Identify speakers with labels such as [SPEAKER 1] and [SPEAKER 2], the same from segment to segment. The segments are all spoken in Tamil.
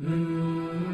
[SPEAKER 1] Mm-hmm.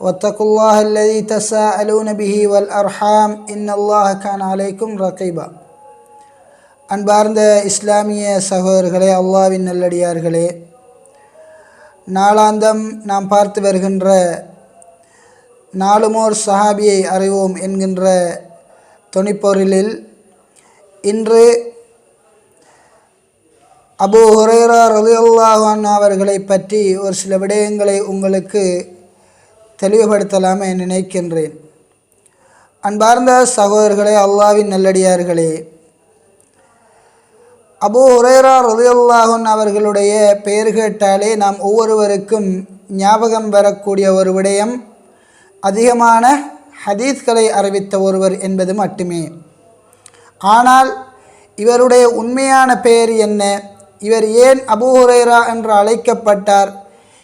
[SPEAKER 1] واتقوا الله الذي تساءلون به والأرحام إن الله كان عليكم رقيبا அன்பார்ந்த இஸ்லாமிய சகோதரர்களே அல்லாவின் நல்லடியார்களே நாளாந்தம் நாம் பார்த்து வருகின்ற நாலுமோர் சஹாபியை அறிவோம் என்கின்ற தொனிப்பொருளில் இன்று அபு ஹுரேரா ரலியல்லாஹான் அவர்களை பற்றி ஒரு சில விடயங்களை உங்களுக்கு தெளிவுபடுத்தலாம் என நினைக்கின்றேன். அன்பார்ந்த சகோதரர்களே அல்லாவின் நல்லடியார்களே அபு ஹுரேரா ரதியுல்லாஹன் அவர்களுடைய பெயர் கேட்டாலே நாம் ஒவ்வொருவருக்கும் ஞாபகம் வரக்கூடிய ஒரு விடயம். அதிகமான ஹதீஸ்களை அறிவித்த ஒருவர் என்பது மட்டுமே. ஆனால் இவருடைய உண்மையான பெயர் என்ன? இவர் ஏன் அபு ஹுரேரா என்று அழைக்கப்பட்டார்?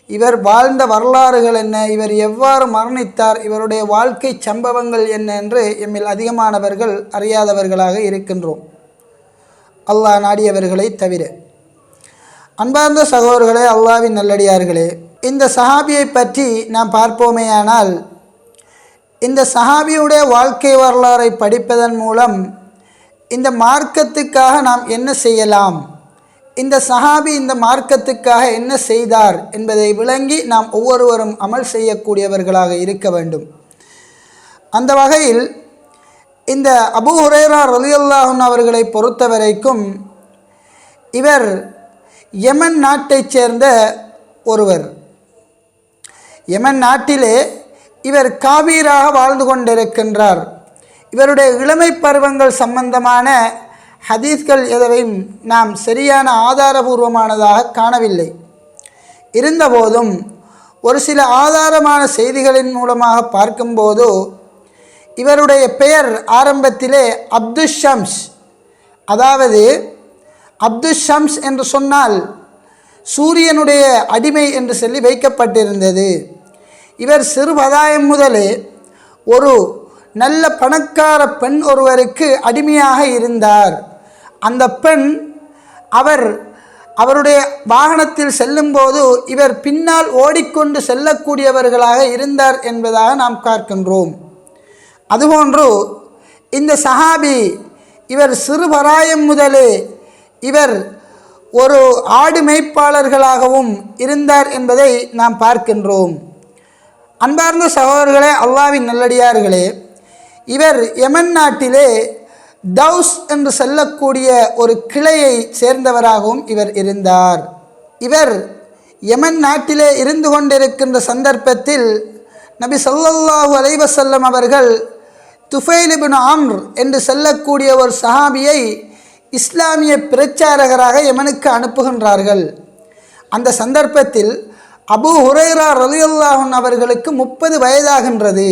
[SPEAKER 1] இவர் வாழ்ந்த வரலாறுகள் என்ன? இவர் எவ்வாறு மரணித்தார்? இவருடைய வாழ்க்கை சம்பவங்கள் என்ன என்று எம்மில் அதிகமானவர்கள் அறியாதவர்களாக இருக்கின்றோம். அல்லாஹ் நாடியவர்களை தவிர. அன்பார்ந்த சகோதரர்களே அல்லாவின் நல்லடியார்களே இந்த சஹாபியை பற்றி நாம் பார்ப்போமேயானால் இந்த சஹாபியுடைய வாழ்க்கை வரலாறை படிப்பதன் மூலம் இந்த மார்க்கத்துக்காக நாம் என்ன செய்யலாம்? இந்த சஹாபி இந்த மார்க்கத்துக்காக என்ன செய்தார் என்பதை விளங்கி நாம் ஒவ்வொருவரும் அமல் செய்யக்கூடியவர்களாக இருக்க வேண்டும். அந்த வகையில் இந்த அபு ஹுரேரா ரலியுல்லாஹன் அவர்களை பொறுத்த வரைக்கும் இவர் யமன் நாட்டைச் சேர்ந்த ஒருவர். யமன் நாட்டிலே இவர் காபீராக வாழ்ந்து கொண்டிருக்கின்றார். இவருடைய இளமை பருவங்கள் சம்பந்தமான ஹதீஸ்கள் எதவையும் நாம் சரியான ஆதாரபூர்வமானதாக காணவில்லை. இருந்தபோதும் ஒரு சில ஆதாரமான செய்திகளின் மூலமாக பார்க்கும்போது இவருடைய பெயர் ஆரம்பத்திலே அப்துல் ஷம்ஸ் அதாவது அப்துல் ஷம்ஸ் என்று சொன்னால் சூரியனுடைய அடிமை என்று சொல்லி வைக்கப்பட்டிருந்தது. இவர் சிறுபதாயம் முதலே ஒரு நல்ல பணக்கார பெண் ஒருவருக்கு அடிமையாக இருந்தார். அந்த பெண் அவர் அவருடைய வாகனத்தில் செல்லும்போது இவர் பின்னால் ஓடிக்கொண்டு செல்லக்கூடியவர்களாக இருந்தார் என்பதாக நாம் பார்க்கின்றோம் அதுபோன்று இந்த சஹாபி இவர் சிறுபராயம் முதலே இவர் ஒரு ஆடு மேய்ப்பாளர்களாகவும் இருந்தார் என்பதை நாம் பார்க்கின்றோம். அன்பார்ந்த சகோதரர்களே அல்லாவின் நல்லடியார்களே இவர் யமன் நாட்டிலே தௌஸ் என்று சொல்லக்கூடிய ஒரு கிளையை சேர்ந்தவராகவும் இவர் இருந்தார். இவர் யமன் நாட்டிலே இருந்து கொண்டிருக்கின்ற சந்தர்ப்பத்தில் நபி சொல்லல்லாஹு அலைவசல்லம் அவர்கள் துஃபைலிபின் ஆம்ர் என்று சொல்லக்கூடிய ஒரு சஹாபியை இஸ்லாமிய பிரச்சாரகராக யமனுக்கு அனுப்புகின்றார்கள். அந்த சந்தர்ப்பத்தில் அபு ஹுரேரா ரலியுல்லாஹன் அவர்களுக்கு முப்பது வயதாகின்றது.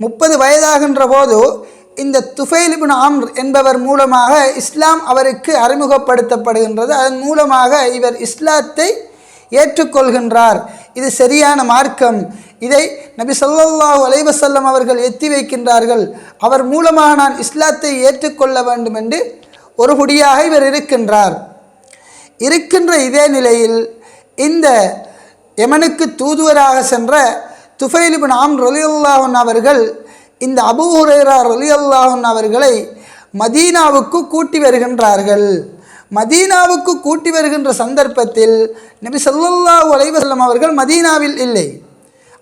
[SPEAKER 1] முப்பது வயதாகின்ற போது இந்த துஃபைலிபின் ஆம்ர் என்பவர் மூலமாக இஸ்லாம் அவருக்கு அறிமுகப்படுத்தப்படுகின்றது. அதன் மூலமாக இவர் இஸ்லாத்தை ஏற்றுக்கொள்கின்றார். இது சரியான மார்க்கம். இதை நபி சொல்லாஹு அலைவசல்லம் அவர்கள் எத்தி வைக்கின்றார்கள். அவர் மூலமாக நான் இஸ்லாத்தை ஏற்றுக்கொள்ள வேண்டும் என்று ஒரு குடியாக இவர் இருக்கின்றார். இருக்கின்ற இதே நிலையில் இந்த யமனுக்கு தூதுவராக சென்ற துஃபைலிபின் ஆம் ரொலியுல்லாஹன் அவர்கள் இந்த அபு ஹுரேரா ரலியுல்லாஹன் அவர்களை மதீனாவுக்கு கூட்டி வருகின்றார்கள். மதீனாவுக்கு கூட்டி வருகின்ற சந்தர்ப்பத்தில் நபி சொல்லல்லா அலைஹி அவர்கள் மதீனாவில் இல்லை.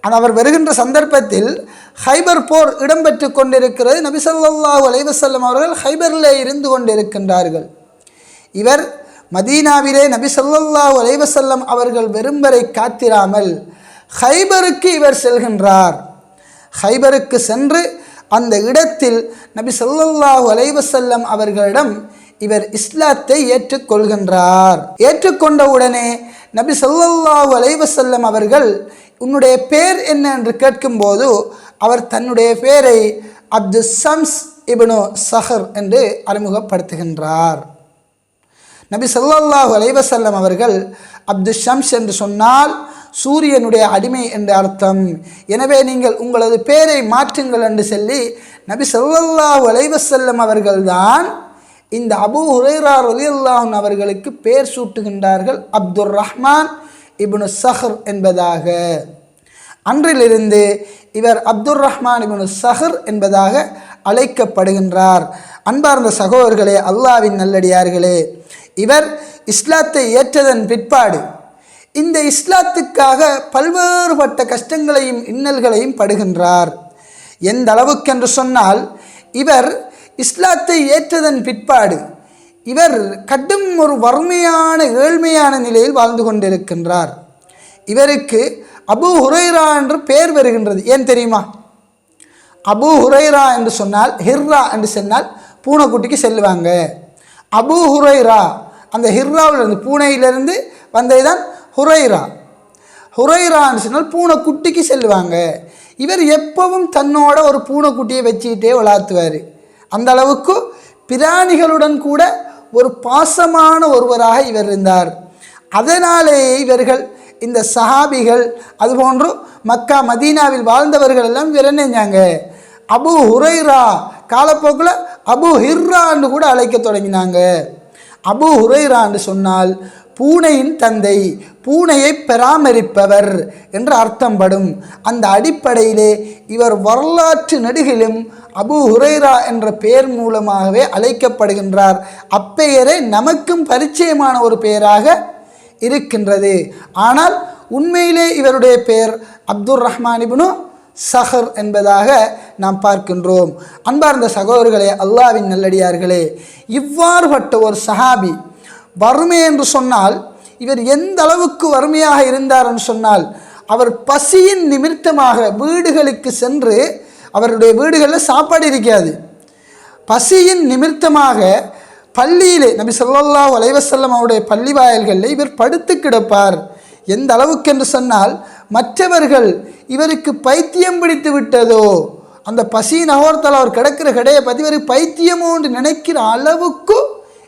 [SPEAKER 1] ஆனால் அவர் வருகின்ற சந்தர்ப்பத்தில் ஹைபர் போர் இடம்பெற்று கொண்டிருக்கிறது. நபி ஸல்லல்லாஹு அலைஹி அவர்கள் ஹைபரிலே இருந்து கொண்டிருக்கின்றார்கள். இவர் மதீனாவிலே நபி ஸல்லல்லாஹு அலைஹி அவர்கள் வெறும்பரை காத்திராமல் ஹைபருக்கு இவர் செல்கின்றார். ஹைபருக்கு சென்று அந்த இடத்தில் நபி ஸல்லல்லாஹு அலைவசல்லம் அவர்களிடம் இவர் இஸ்லாத்தை ஏற்றுக்கொள்கின்றார். ஏற்றுக்கொண்ட உடனே நபி ஸல்லல்லாஹு அலைவசல்லம் அவர்கள் உன்னுடைய பேர் என்ன? என்று கேட்கும்போது அவர் தன்னுடைய பேரை அப்து சம்ஸ் இபனு சஹர் என்று அறிமுகப்படுத்துகின்றார். நபி ஸல்லல்லாஹு அலைவசல்லம் அவர்கள் அப்து ஷம்ஸ் என்று சொன்னால் சூரியனுடைய அடிமை என்ற அர்த்தம். எனவே நீங்கள் உங்களது பேரை மாற்றுங்கள் என்று சொல்லி நபி ஸல்லல்லாஹு உலைவசல்லம் அவர்கள்தான் இந்த அபூ ஹுரேரா ரலியல்லாஹு அவர்களுக்கு பேர் சூட்டுகின்றார்கள். அப்துர் ரஹ்மான் இப்னு சஹர் என்பதாக. அன்றிலிருந்து இவர் அப்துர் ரஹ்மான் இப்னு சஹர் என்பதாக அழைக்கப்படுகின்றார். அன்பார்ந்த சகோதரர்களே அல்லாவின் நல்லடியார்களே இவர் இஸ்லாத்தை ஏற்றதன் பிற்பாடு இந்த இஸ்லாத்துக்காக பல்வேறுபட்ட கஷ்டங்களையும் இன்னல்களையும் படுகின்றார். எந்த அளவுக்கென்று சொன்னால் இவர் இஸ்லாத்தை ஏற்றதன் பிற்பாடு இவர் கடும் ஒரு வறுமையான ஏழ்மையான நிலையில் வாழ்ந்து கொண்டிருக்கின்றார். இவருக்கு அபு ஹுரைரா என்று பெயர் வருகின்றது. ஏன் தெரியுமா? அபு ஹுரைரா என்று சொன்னால் ஹிர்ரா என்று சொன்னால் பூனைக்குட்டிக்கு செல்லுவாங்க. அபு ஹுரைரா அந்த ஹிர்ராவிலிருந்து பூனையிலிருந்து வந்ததுதான் ஹுரைரா. ஹுரைரான்னு சொன்னால் பூனைக்குட்டிக்கு செல்லுவாங்க. இவர் எப்பவும் தன்னோட ஒரு பூனைக்குட்டியை வச்சுக்கிட்டே வளர்த்துவார். அந்த அளவுக்கு பிராணிகளுடன் கூட ஒரு பாசமான ஒருவராக இவர் இருந்தார். அதனாலேயே இவர்கள் இந்த சஹாபிகள் அதுபோன்று மக்கா மதீனாவில் வாழ்ந்தவர்கள் எல்லாம் இவர் அபு ஹுரைரா காலப்போக்கில் அபு ஹிர்ரான்னு கூட அழைக்க தொடங்கினாங்க. அபு ஹுரைரான்னு சொன்னால் பூனையின் தந்தை பூனையை பராமரிப்பவர் என்று அர்த்தம்படும். அந்த அடிப்படையிலே இவர் வரலாற்று நெடுகிலும் அபு ஹுரைரா என்ற பெயர் மூலமாகவே அழைக்கப்படுகின்றார். அப்பெயரே நமக்கும் பரிச்சயமான ஒரு பெயராக இருக்கின்றது. ஆனால் உண்மையிலே இவருடைய பெயர் அப்துர் ரஹ்மான் இப்னு சஹர் என்பதாக நாம் பார்க்கின்றோம். அன்பார்ந்த சகோதரர்களே அல்லாவின் நல்லடியார்களே இவ்வாறுபட்ட ஒரு சஹாபி வறுமை என்று சொன்னால் இவர் எந்த அளவுக்கு வறுமையாக இருந்தார் என்று சொன்னால் அவர் பசியின் நிமித்தமாக வீடுகளுக்கு சென்று அவருடைய வீடுகளில் சாப்பாடு இருக்காது. பசியின் நிமித்தமாக பள்ளியிலே நபி சொல்லல்லா அலைஹி அவருடைய பள்ளி வாயல்களில் இவர் படுத்து கிடப்பார். எந்த அளவுக்கு என்று சொன்னால் மற்றவர்கள் இவருக்கு பைத்தியம் பிடித்து விட்டதோ அந்த பசியின் அகோரத்தால் அவர் கிடக்கிற கடையை பற்றி இவருக்கு பைத்தியமோ என்று நினைக்கிற அளவுக்கு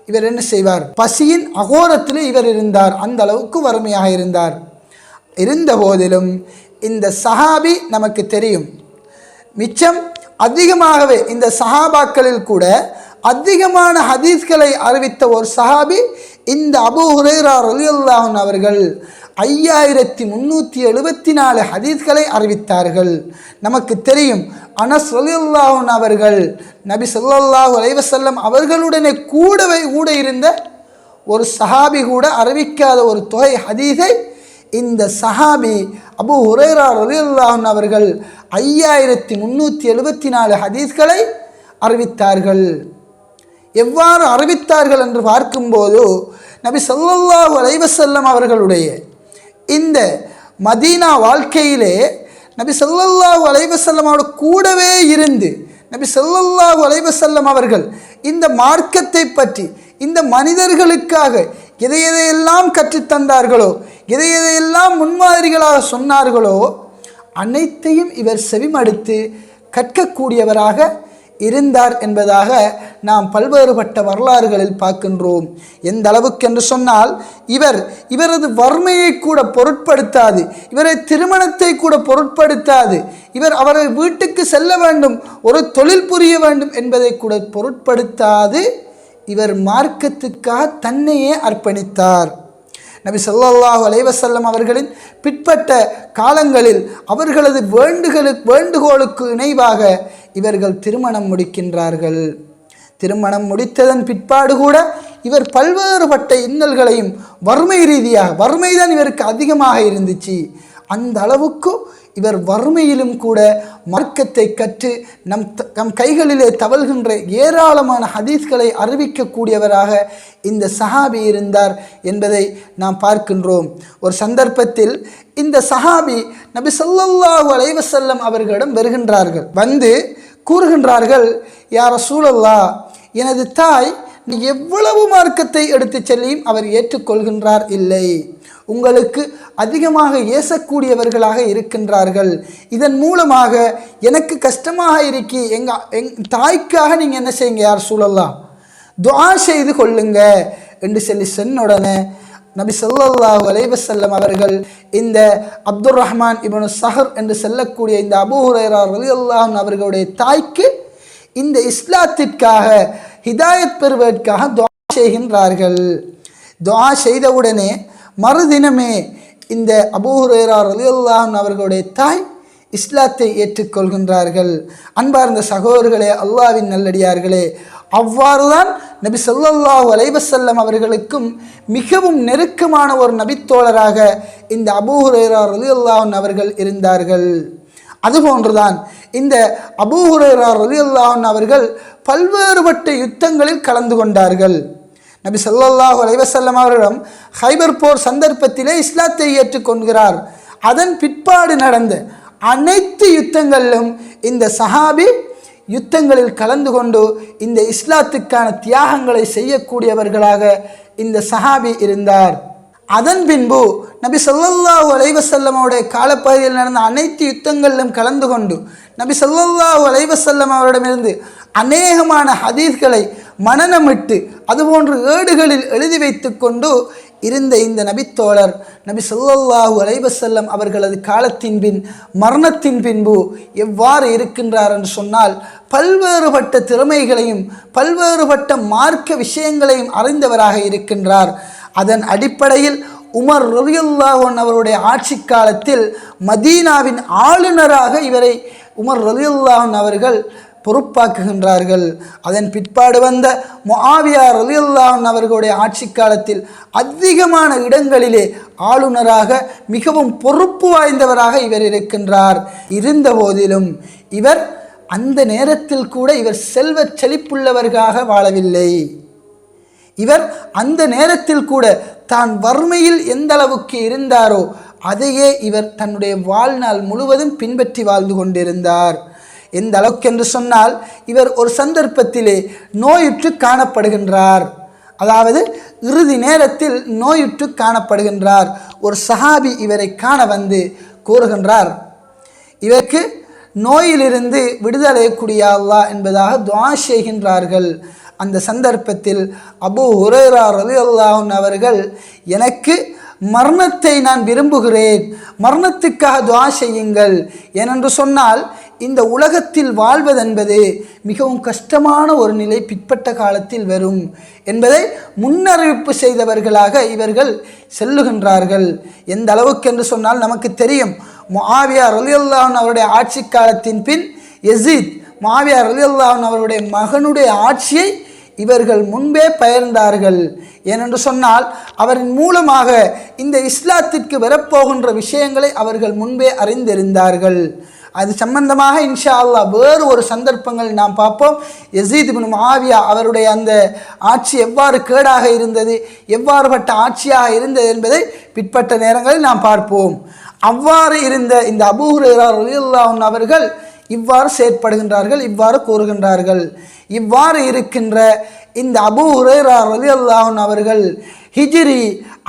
[SPEAKER 1] இவர் என்ன செய்வார்? பசியின் அகோரத்தில் இவர் இருந்தார். அந்த அளவுக்கு வறுமையாக இருந்தார். இருந்த போதிலும் இந்த சஹாபி நமக்கு தெரியும். மிச்சம் அதிகமாகவே இந்த சஹாபாக்களில் கூட அதிகமான ஹதீஸ்களை அறிவித்த ஒரு சஹாபி இந்த அபு ஹுரேரா ரலியுல்லாஹன் அவர்கள். ஐயாயிரத்தி முந்நூற்றி எழுபத்தி நாலு ஹதீஸ்களை அறிவித்தார்கள். நமக்கு தெரியும் அனஸ் ரலியல்லாஹன் அவர்கள் நபி ஸல்லல்லாஹு அலைவசல்லம் அவர்களுடனே கூடவே கூட இருந்த ஒரு சஹாபி கூட அறிவிக்காத ஒரு தொகை ஹதீஸை இந்த சஹாபி அபு ஹுரேரா ரலியுல்லாஹன் அவர்கள் ஐயாயிரத்தி முந்நூற்றி எழுபத்தி நாலு ஹதீஸ்களை அறிவித்தார்கள். எவ்வாறு அறிவித்தார்கள் என்று பார்க்கும்போது நபி சொல்லல்லாஹு அலைவசல்லம் அவர்களுடைய இந்த மதீனா வாழ்க்கையிலே நபி சொல்லல்லாஹு அலைஹி கூடவே இருந்து நபி சொல்லல்லாஹு அலைவசல்லம் அவர்கள் இந்த மார்க்கத்தை பற்றி இந்த மனிதர்களுக்காக எதை எதையெல்லாம் கற்றுத்தந்தார்களோ எதை எதையெல்லாம் முன்மாதிரிகளாக சொன்னார்களோ அனைத்தையும் இவர் செவிமடுத்து கற்கக்கூடியவராக இருந்தார் என்பதாக நாம் பல்வேறுபட்ட வரலாறுகளில் பார்க்கின்றோம். எந்த அளவுக்கு என்று சொன்னால் இவர் இவரது வறுமையை கூட பொருட்படுத்தாது இவரை திருமணத்தை கூட பொருட்படுத்தாது இவர் அவரை வீட்டுக்கு செல்ல வேண்டும் ஒரு தொழில் புரிய வேண்டும் என்பதை கூட பொருட்படுத்தாது இவர் மார்க்கத்துக்காக தன்னையே அர்ப்பணித்தார். நபி சொல்லாஹு அலைவசல்லம் அவர்களின் பிற்பட்ட காலங்களில் அவர்களது வேண்டுகளுக்கு வேண்டுகோளுக்கு இணைவாக இவர்கள் திருமணம் முடிக்கின்றார்கள். திருமணம் முடித்ததன் பிற்பாடு கூட இவர் பல்வேறுபட்ட இன்னல்களையும் வறுமை ரீதியாக வறுமை தான் இவருக்கு அதிகமாக இருந்துச்சு. அந்த அளவுக்கு இவர் வறுமையிலும் கூட மார்க்கத்தை கற்று நம் த- நம் கைகளிலே தவழ்கின்ற ஏராளமான ஹதீஸ்களை அறிவிக்கக்கூடியவராக இந்த சஹாபி இருந்தார் என்பதை நாம் பார்க்கின்றோம். ஒரு சந்தர்ப்பத்தில் இந்த சஹாபி நபி ஸல்லல்லாஹு அலைவசல்லம் அவர்களிடம் வருகின்றார்கள். வந்து கூறுகின்றார்கள் யார சூழல்லா எனது தாய் எவ்வளவு மார்க்கத்தை எடுத்துச் செல்லியும் அவர் ஏற்றுக்கொள்கின்றார் இல்லை. உங்களுக்கு அதிகமாக ஏசக்கூடியவர்களாக இருக்கின்றார்கள். இதன் மூலமாக எனக்கு கஷ்டமாக இருக்கி எங்க எங் தாய்க்காக நீங்கள் என்ன செய்யுங்க யார் சூழலாம் துவா செய்து கொள்ளுங்க என்று சொல்லி சென்னுடனே நபி சொல்லல்லா வலைவசல்லம் அவர்கள் இந்த அப்துர் ரஹ்மான் இவனு சஹர் என்று செல்லக்கூடிய இந்த அபூ அலி அல்லாஹ் அவர்களுடைய தாய்க்கு இந்த இஸ்லாத்திற்காக ஹிதாயத் பெறுவதற்காக துவா செய்கின்றார்கள். துவா செய்தவுடனே மறுதினமே இந்த அபூ ஹுரைரா அவர்களுடைய தாய் இஸ்லாத்தை ஏற்றுக்கொள்கின்றார்கள். அன்பார்ந்த சகோதரர்களே அல்லாவின் நல்லடியார்களே அவ்வாறுதான் நபி சொல்லல்லாஹு அலைவசல்லம் அவர்களுக்கும் மிகவும் நெருக்கமான ஒரு நபித்தோழராக இந்த அபூ ஹுரைரா அவர்கள் இருந்தார்கள். அதுபோன்றுதான் இந்த அபூ ஹுரைரா அவர்கள் பல்வேறுபட்ட யுத்தங்களில் கலந்து கொண்டார்கள். நபி சொல்லாஹு அலைவசல்லம் வஸல்லம் அவரிடம் ஹைபர் போர் சந்தர்ப்பத்திலே இஸ்லாத்தை ஏற்றுக்கொள்கிறார் அதன் பிற்பாடு நடந்த அனைத்து யுத்தங்களிலும் இந்த சஹாபி யுத்தங்களில் கலந்து கொண்டு இந்த இஸ்லாத்துக்கான தியாகங்களை செய்யக்கூடியவர்களாக இந்த சஹாபி இருந்தார். அதன் பின்பு நபி ஸல்லல்லாஹு அலைஹி காலப்பகுதியில் நடந்த அனைத்து யுத்தங்களிலும் கலந்து கொண்டு நபி ஸல்லல்லாஹு அலைவசல்லம் அவரிடமிருந்து அநேகமான ஹதீஸ்களை மனனமிட்டு அதுபோன்று ஏடுகளில் எழுதி வைத்து கொண்டு இருந்த இந்த நபித்தோழர் நபி ஸல்லல்லாஹு அலைவசல்லம் அவர்களது காலத்தின் பின் மரணத்தின் பின்பு எவ்வாறு இருக்கின்றார் என்று சொன்னால் பல்வேறுபட்ட திறமைகளையும் பல்வேறுபட்ட மார்க்க விஷயங்களையும் அறிந்தவராக இருக்கின்றார். அதன் அடிப்படையில் உமர் ரலியுல்லாஹன் அவருடைய ஆட்சி காலத்தில் மதீனாவின் ஆளுநராக இவரை உமர் ரலியுல்லாஹன் அவர்கள் பொறுப்பாக்குகின்றார்கள். அதன் பிற்பாடு வந்த முஆவியா ரலியுல்லாஹன் அவர்களுடைய ஆட்சி காலத்தில் அதிகமான இடங்களிலே ஆளுநராக மிகவும் பொறுப்பு வாய்ந்தவராக இவர் இருக்கின்றார். இருந்த போதிலும் இவர் அந்த நேரத்தில் கூட இவர் செல்வ செழிப்புள்ளவர்களாக வாழவில்லை. இவர் அந்த நேரத்தில் கூட தான் வறுமையில் எந்த அளவுக்கு இருந்தாரோ அதையே இவர் தன்னுடைய வாழ்நாள் முழுவதும் பின்பற்றி வாழ்ந்து கொண்டிருந்தார். எந்த அளவுக்கு என்று சொன்னால் இவர் ஒரு சந்தர்ப்பத்திலே நோயுற்று காணப்படுகின்றார். அதாவது இறுதி நேரத்தில் நோயுற்று காணப்படுகின்றார். ஒரு சஹாபி இவரை காண வந்து கூறுகின்றார் இவருக்கு நோயிலிருந்து விடுதலையக்கூடிய அல்லாஹ் என்பதாக துவா செய்கின்றார்கள். அந்த சந்தர்ப்பத்தில் அபூ ரவி அல்லாஹன் அவர்கள் எனக்கு மரணத்தை நான் விரும்புகிறேன். மரணத்துக்காக துவா செய்யுங்கள். ஏனென்று சொன்னால் இந்த உலகத்தில் வாழ்வதென்பது மிகவும் கஷ்டமான ஒரு நிலை பிற்பட்ட காலத்தில் வரும் என்பதை முன்னறிவிப்பு செய்தவர்களாக இவர்கள் செல்லுகின்றார்கள். எந்த அளவுக்கு என்று சொன்னால் நமக்கு தெரியும் மாவியார் ரலியல்லாஹு அவருடைய ஆட்சி காலத்தின் பின் எசித் மாவியார் ரலியல்லாஹு அவருடைய மகனுடைய ஆட்சியை இவர்கள் முன்பே பெயர்ந்தார்கள் ஏனென்று சொன்னால் அவரின் மூலமாக இந்த இஸ்லாத்திற்கு வரப்போகின்ற விஷயங்களை அவர்கள் முன்பே அறிந்திருந்தார்கள். அது சம்பந்தமாக இன்ஷா அல்லாஹ் வேறு ஒரு சந்தர்ப்பங்கள் நாம் பார்ப்போம். யசீத் பின் மாவியா அவருடைய அந்த ஆட்சி எவ்வாறு கேடாக இருந்தது எவ்வாறுபட்ட ஆட்சியாக இருந்தது என்பதை பிற்பட்ட நேரங்களில் நாம் பார்ப்போம். அவ்வாறு இருந்த இந்த அபூஹுரேரா ரலியல்லாஹு அவர்கள் இவ்வாறு செயற்படுகின்றார்கள் இவ்வாறு கூறுகின்றார்கள். இவ்வாறு இருக்கின்ற இந்த அபூ ஹுரேரா அல்லாஹன் அவர்கள் ஹிஜ்ரி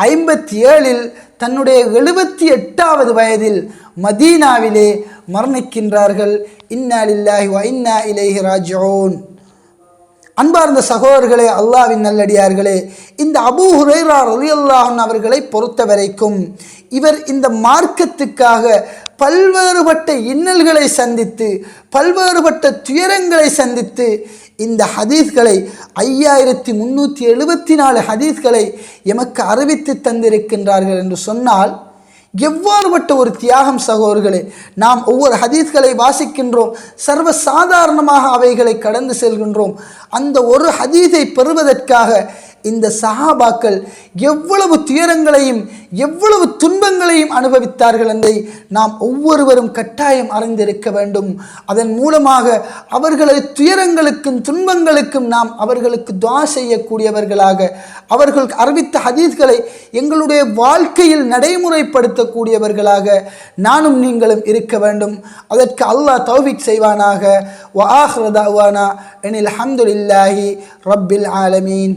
[SPEAKER 1] ஐம்பத்தி ஏழில் தன்னுடைய எழுபத்தி எட்டாவது வயதில் மதீனாவிலே மரணிக்கின்றார்கள். இன்னா லில்லாஹி வ இன்னா இலைஹி அன்பார்ந்த சகோதரர்களே அல்லாவின் நல்லடியார்களே இந்த அபூ ஹுரைரா ரலியல்லாஹன் அவர்களை பொறுத்த வரைக்கும் இவர் இந்த மார்க்கத்துக்காக பல்வேறுபட்ட இன்னல்களை சந்தித்து பல்வேறுபட்ட துயரங்களை சந்தித்து இந்த ஹதீஸ்களை ஐயாயிரத்தி முந்நூற்றி எழுபத்தி நாலு ஹதீஸ்களை எமக்கு அறிவித்து தந்திருக்கின்றார்கள் என்று சொன்னால் எவ்வாறுபட்ட ஒரு தியாகம் சகோதரர்களே நாம் ஒவ்வொரு ஹதீஸ்களை வாசிக்கின்றோம் சர்வ சாதாரணமாக அவைகளை கடந்து செல்கின்றோம். அந்த ஒரு ஹதீஸை பெறுவதற்காக இந்த சஹாபாக்கள் எவ்வளவு துயரங்களையும் எவ்வளவு துன்பங்களையும் அனுபவித்தார்கள் என்பதை நாம் ஒவ்வொருவரும் கட்டாயம் அறிந்திருக்க வேண்டும். அதன் மூலமாக அவர்களது துயரங்களுக்கும் துன்பங்களுக்கும் நாம் அவர்களுக்கு துவா செய்யக்கூடியவர்களாக அவர்கள் அறிவித்த ஹதீஸ்களை எங்களுடைய வாழ்க்கையில் நடைமுறைப்படுத்தக்கூடியவர்களாக நானும் நீங்களும் இருக்க வேண்டும். அதற்கு அல்லாஹ் தௌஃபிக் செய்வானாக. வ ஆஹ்ரதாவானா எனில் அஹமதுல்லாஹி ரப்பில் ஆலமீன்.